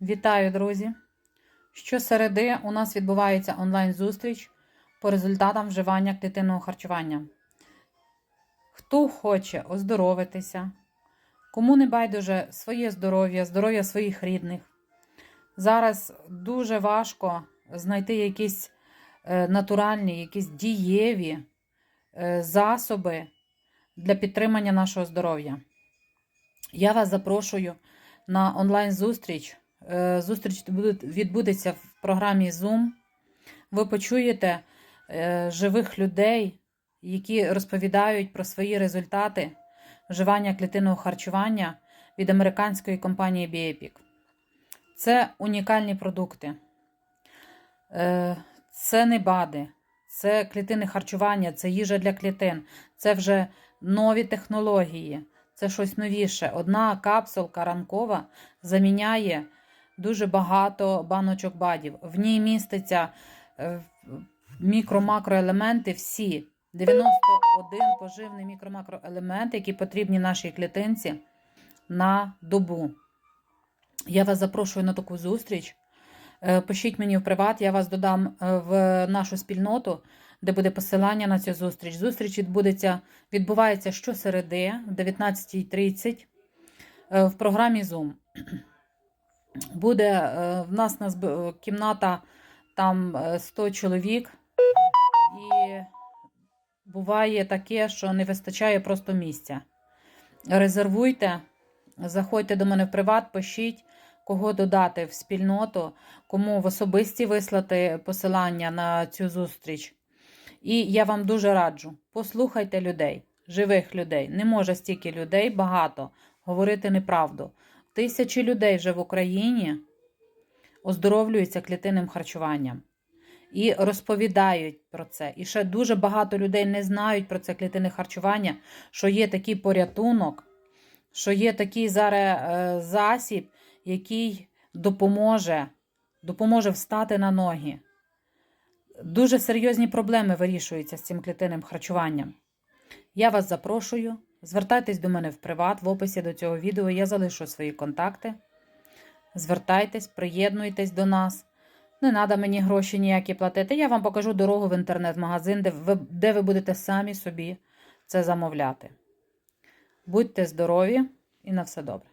Вітаю, друзі! Щосереди у нас відбувається онлайн-зустріч по результатам вживання клітинного харчування. Хто хоче оздоровитися, кому не байдуже своє здоров'я, здоров'я своїх рідних. Зараз дуже важко знайти якісь е, натуральні, якісь дієві е, засоби для підтримання нашого здоров'я. Я вас запрошую на онлайн-зустріч. Е, Зустріч відбудеться в програмі Zoom. Ви почуєте е, живих людей, які розповідають про свої результати вживання клітинного харчування від американської компанії Bioepic. Це унікальні продукти. Е, Це не БАДи, це клітинне харчування, це їжа для клітин, це вже нові технології, це щось новіше. Одна капсулка ранкова заміняє дуже багато баночок БАДів. В ній міститься е, мікро-макроелементи всі. 91 поживний мікро-макроелемент, які потрібні нашій клітинці на добу. Я вас запрошую на таку зустріч. Е, Пишіть мені в приват, я вас додам е, в нашу спільноту, де буде посилання на цю зустріч. Зустріч відбудеться, відбувається щосереди в 19.30 е, в програмі Zoom. Буде е, в нас на кімната там е, 100 чоловік, і буває таке, що не вистачає просто місця. Резервуйте, заходьте до мене в приват, пишіть, кого додати в спільноту, кому в особисті вислати посилання на цю зустріч. І я вам дуже раджу: послухайте людей, живих людей. Не може стільки людей багато говорити неправду. Тисячі людей вже в Україні оздоровлюються клітинним харчуванням і розповідають про це. І ще дуже багато людей не знають про це клітинне харчування, що є такий порятунок, що є такий зараз е, засіб, який допоможе, допоможе встати на ноги. Дуже серйозні проблеми вирішуються з цим клітинним харчуванням. Я вас запрошую. Звертайтесь до мене в приват. В описі до цього відео я залишу свої контакти. Звертайтесь, приєднуйтесь до нас. Не треба мені гроші ніякі платити. Я вам покажу дорогу в інтернет-магазин, де ви, де ви будете самі собі це замовляти. Будьте здорові і на все добре.